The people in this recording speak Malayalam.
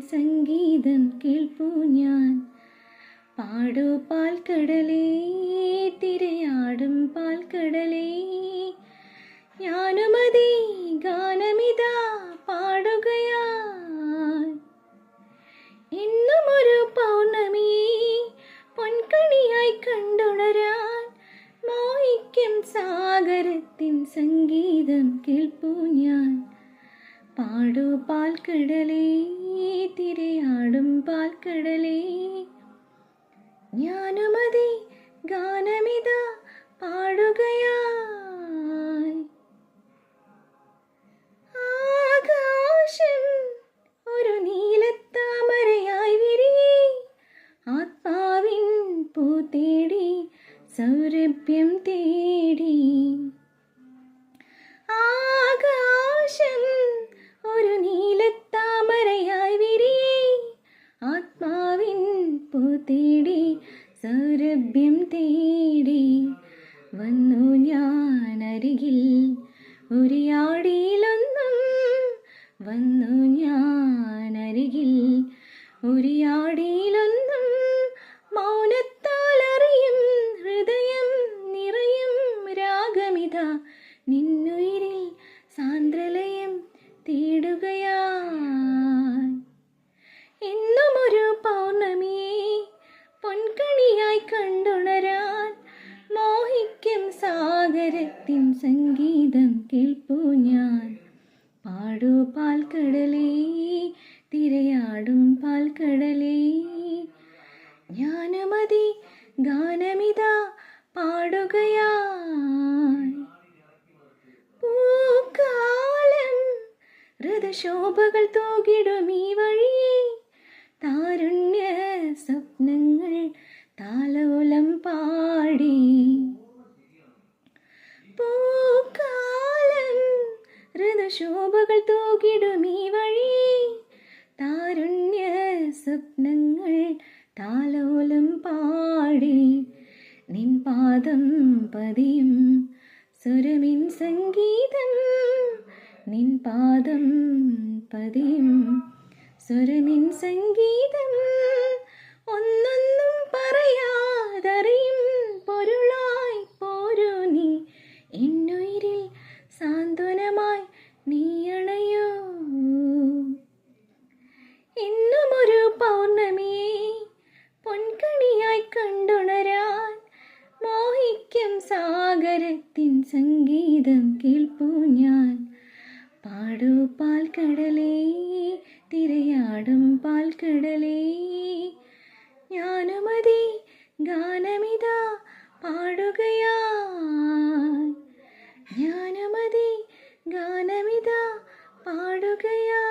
സംഗീതം കേൾപ്പൂ ഞാൻ. പാടൂ പാൽക്കടലേ തിരയാടും പാൽക്കടലേ. ഞാനുമതി ഗാനമിതാ പാടുകയാ. എന്നുമൊരു പൗർണമിയെ പൊൻകണിയായി കണ്ടുണരാൻ മോഹിക്കും സാഗരത്തിൻ സംഗീതം കേൾപ്പൂ ഞാൻ. പാടൂ പാൽക്കടലേ തിരയാടും പാൽക്കടലേ. ഞാനുമതി ഗാനമിതാ പാടുകയായി. ആകാശം ഒരു നീലത്താമരയായി വിരിയേ ആത്മാവിൻ പൂ തേടി സൗരഭ്യം തേടി. ആത്മാവിൻ പൂ തേടി സൗരഭ്യം തേടി വന്നു ഞാൻ അരികിൽ ഉരിയാടിയിലൊന്നും വന്നു ഞാൻ അരികിൽ ഉരിയാടിയിലൊന്നും മൗനത്താൽ അറിയും ഹൃദയം നിറയും രാഗമിത നിന്നുയിരിൽ കണ്ടുണരാൻ മോഹിക്കും സാഗരത്തിൻ സംഗീതം കേൾപ്പൂ ഞാൻ. പാടൂ പാൽക്കടലേ തിരയാടും പാൽക്കടലേ. ജ്ഞാനമതി ഗാനമിതാ പാടുകയായി പൂക്കാലം ഹൃദശോഭകൾ തൂകിടും ഈ വഴിയെ താരുണ്യ സ്വപ്നങ്ങൾ താലോലം പാടി പൂക്കാലം ഋതുശോഭകൾ തൂകിടും ഈ വഴി. താരുണ്യ സ്വപ്നങ്ങൾ താലോലം പാടി. നിൻ പാദം പതിയും സുരമിൻ സംഗീതം. നിൻ പാദം പതിയും സ്വരമിൻ സംഗീതം. സാഗരത്തിൻ സംഗീതം കേൾപ്പൂ ഞാൻ. പാടൂ പാൽക്കടലേ തിരയാടും പാൽക്കടലേ. ഞാനുമതി ഗാനമിതാ പാടുകയാ. ഞാനുമതി ഗാനമിതാ പാടുകയായി